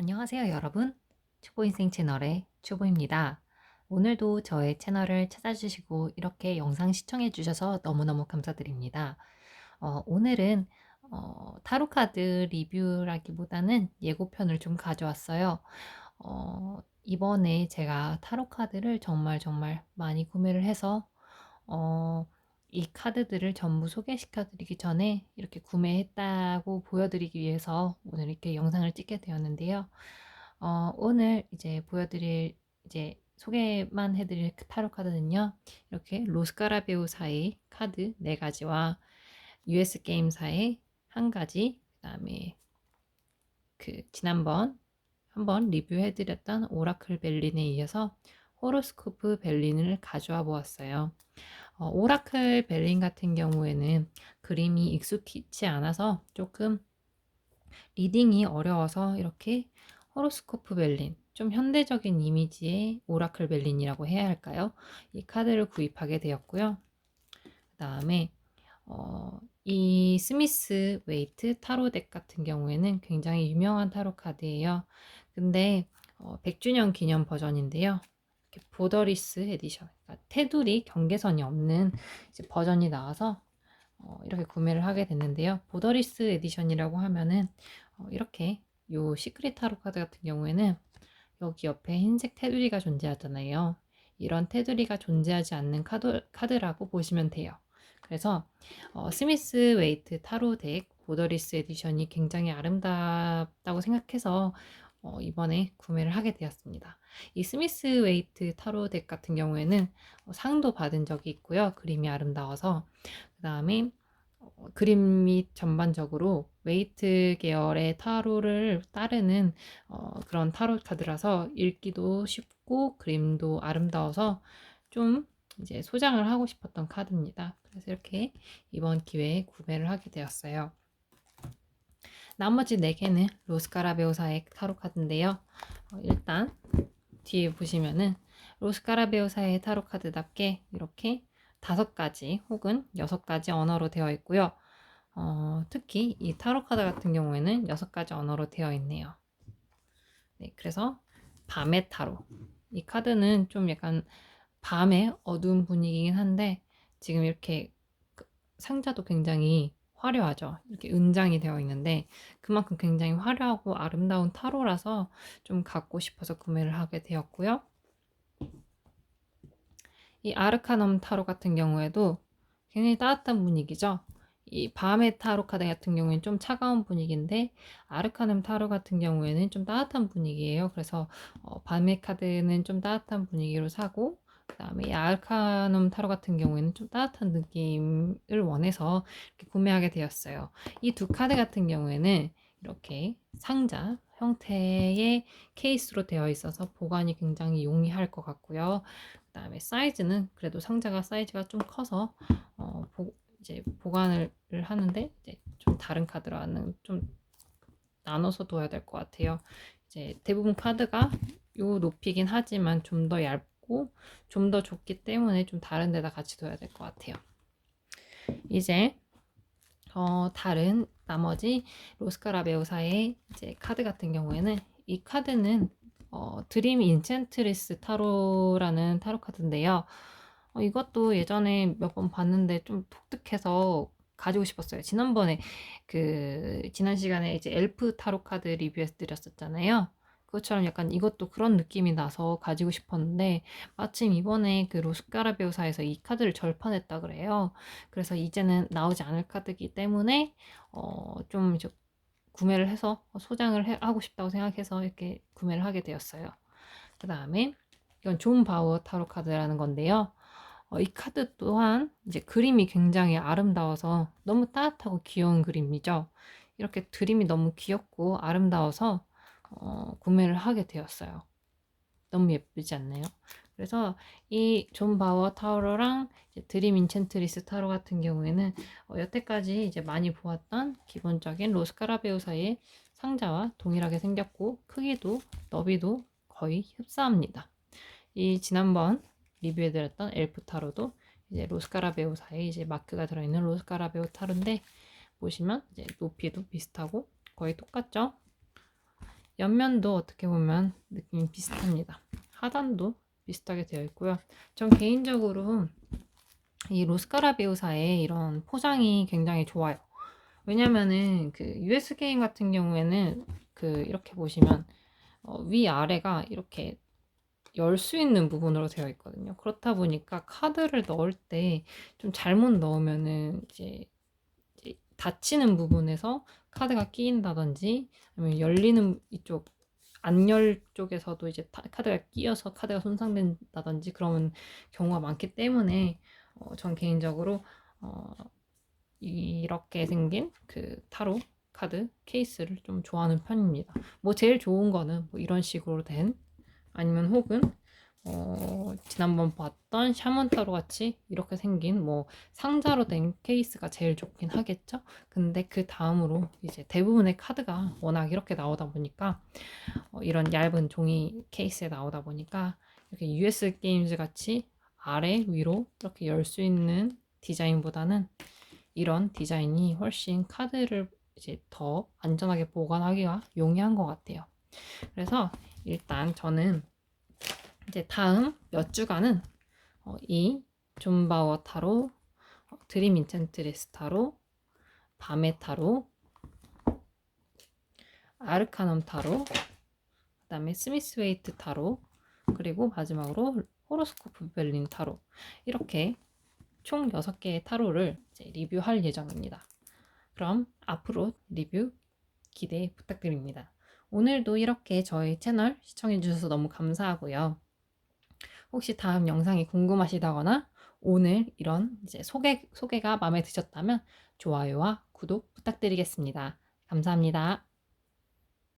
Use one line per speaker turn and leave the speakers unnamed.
안녕하세요, 여러분. 초보인생 채널의 초보입니다. 오늘도 저의 채널을 찾아주시고 이렇게 영상 시청해 주셔서 너무너무 감사드립니다. 어, 오늘은 어, 타로카드 리뷰라기보다는 예고편을 좀 가져왔어요. 어, 이번에 제가 타로카드를 정말 정말 많이 구매를 해서 어, 이 카드들을 전부 소개시켜 드리기 전에 이렇게 구매했다고 보여드리기 위해서 오늘 이렇게 영상을 찍게 되었는데요. 어, 오늘 이제 보여드릴 이제 소개만 해드릴 타로 카드는요. 이렇게 로스카라베오사의 카드 4가지와 US 게임사의 한 가지, 그 다음에 그 지난번 한번 리뷰해드렸던 오라클 벨린에 이어서 호로스코프 벨린을 가져와 보았어요. 어, 오라클 벨린 같은 경우에는 그림이 익숙치 않아서 조금 리딩이 어려워서 이렇게 호로스코프 벨린, 좀 현대적인 이미지의 오라클 벨린이라고 해야 할까요? 이 카드를 구입하게 되었고요. 그 다음에 어, 이 스미스 웨이트 타로 덱 같은 경우에는 굉장히 유명한 타로 카드예요. 근데 어, 100주년 기념 버전인데요. 보더리스 에디션, 그러니까 테두리 경계선이 없는 버전이 나와서 어, 이렇게 구매를 하게 됐는데요. 보더리스 에디션이라고 하면은 어, 이렇게 요 시크릿 타로 카드 같은 경우에는 여기 옆에 흰색 테두리가 존재하잖아요. 이런 테두리가 존재하지 않는 카드, 카드라고 보시면 돼요. 그래서 어, 스미스 웨이트 타로 덱 보더리스 에디션이 굉장히 아름답다고 생각해서 어, 이번에 구매를 하게 되었습니다. 이 스미스 웨이트 타로 덱 같은 경우에는 어, 상도 받은 적이 있고요. 그림이 아름다워서 그 다음에 어, 그림이 전반적으로 웨이트 계열의 타로를 따르는 어, 그런 타로 카드라서 읽기도 쉽고 그림도 아름다워서 좀 이제 소장을 하고 싶었던 카드입니다. 그래서 이렇게 이번 기회에 구매를 하게 되었어요. 나머지 4개는 로스카라 베오사의 타로 카드인데요. 어, 일단 뒤에 보시면은 로스카라 베오사의 타로 카드답게 이렇게 다섯 가지 혹은 여섯 가지 언어로 되어 있고요. 어, 특히 이 타로 카드 같은 경우에는 여섯 가지 언어로 되어 있네요. 네, 그래서 밤의 타로. 이 카드는 좀 약간 밤의 어두운 분위기긴 한데 지금 이렇게 그 상자도 굉장히 화려하죠. 이렇게 은장이 되어 있는데 그만큼 굉장히 화려하고 아름다운 타로라서 좀 갖고 싶어서 구매를 하게 되었고요. 이 아르카넘 타로 같은 경우에도 굉장히 따뜻한 분위기죠. 이 밤의 타로 카드 같은 경우에는 좀 차가운 분위기인데 아르카넘 타로 같은 경우에는 좀 따뜻한 분위기예요. 그래서 어, 밤의 카드는 좀 따뜻한 분위기로 사고 그다음에 이 알카눔 타로 같은 경우에는 좀 따뜻한 느낌을 원해서 이렇게 구매하게 되었어요. 이 두 카드 같은 경우에는 이렇게 상자 형태의 케이스로 되어 있어서 보관이 굉장히 용이할 것 같고요. 그다음에 사이즈는 그래도 상자가 사이즈가 좀 커서 어, 보, 이제 보관을 하는데 이제 좀 다른 카드라는 좀 나눠서 둬야 될 것 같아요. 이제 대부분 카드가 요 높이긴 하지만 좀 더 얇. 같고 좀더 좋기 때문에 좀 다른 데다 같이 둬야 될 것 같아요. 이제 어, 다른 나머지 로스카라베오사의 이제 카드 같은 경우에는 이 카드는 어, 드림 인챈트리스 타로라는 타로 카드인데요. 어, 이것도 예전에 몇 번 봤는데 좀 독특해서 가지고 싶었어요. 지난번에 그 지난 시간에 이제 엘프 타로 카드 리뷰해 드렸었잖아요. 그것처럼 약간 이것도 그런 느낌이 나서 가지고 싶었는데 마침 이번에 그 로스카라베오사에서 이 카드를 절판했다 그래요. 그래서 이제는 나오지 않을 카드이기 때문에 어좀 이제 구매를 해서 소장을 해, 하고 싶다고 생각해서 이렇게 구매를 하게 되었어요. 그 다음에 이건 존 바워 타로 카드라는 건데요. 어, 이 카드 또한 이제 그림이 굉장히 아름다워서 너무 따뜻하고 귀여운 그림이죠. 이렇게 그림이 너무 귀엽고 아름다워서 어, 구매를 하게 되었어요. 너무 예쁘지 않나요? 그래서 이 존 바워 타로랑 드림 인챈트리스 타로 같은 경우에는 어, 여태까지 이제 많이 보았던 기본적인 로스카라베우 사의 상자와 동일하게 생겼고 크기도 너비도 거의 흡사합니다. 이 지난번 리뷰해드렸던 엘프 타로도 이제 로스카라베우사의 이제 마크가 들어있는 로스카라베우 타로인데 보시면 이제 높이도 비슷하고 거의 똑같죠? 옆면도 어떻게 보면 느낌이 비슷합니다. 하단도 비슷하게 되어 있고요. 전 개인적으로 이 로스카라비오사의 이런 포장이 굉장히 좋아요. 왜냐면은 그 US 게임 같은 경우에는 그 이렇게 보시면 어, 위 아래가 이렇게 열 수 있는 부분으로 되어 있거든요. 그렇다 보니까 카드를 넣을 때 좀 잘못 넣으면은 이제, 닫히는 부분에서 카드가 끼인다든지 아니면 열리는 이쪽 안열 쪽에서도 이제 타- 카드가 끼어서 카드가 손상된다든지 그런 경우가 많기 때문에 어, 전 개인적으로 어, 이렇게 생긴 그 타로 카드 케이스를 좀 좋아하는 편입니다. 뭐 제일 좋은 거는 뭐 이런 식으로 된 아니면 혹은 어, 지난번 봤던 샤먼 타로 같이 이렇게 생긴 뭐 상자로 된 케이스가 제일 좋긴 하겠죠. 근데 그 다음으로 이제 대부분의 카드가 워낙 이렇게 나오다 보니까 어, 이런 얇은 종이 케이스에 나오다 보니까 이렇게 US 게임즈 같이 아래 위로 이렇게 열 수 있는 디자인보다는 이런 디자인이 훨씬 카드를 이제 더 안전하게 보관하기가 용이한 것 같아요. 그래서 일단 저는 이제 다음 몇 주간은 어, 이 존바워 타로, 어, 드림 인챈트리스 타로, 밤의 타로, 아르카넘 타로, 그 다음에 스미스 웨이트 타로, 그리고 마지막으로 호로스코프 베를린 타로 이렇게 총 6개의 타로를 리뷰할 예정입니다. 그럼 앞으로 리뷰 기대 부탁드립니다. 오늘도 이렇게 저희 채널 시청해주셔서 너무 감사하고요. 혹시 다음 영상이 궁금하시다거나 오늘 이런 이제 소개, 소개가 마음에 드셨다면 좋아요와 구독 부탁드리겠습니다. 감사합니다.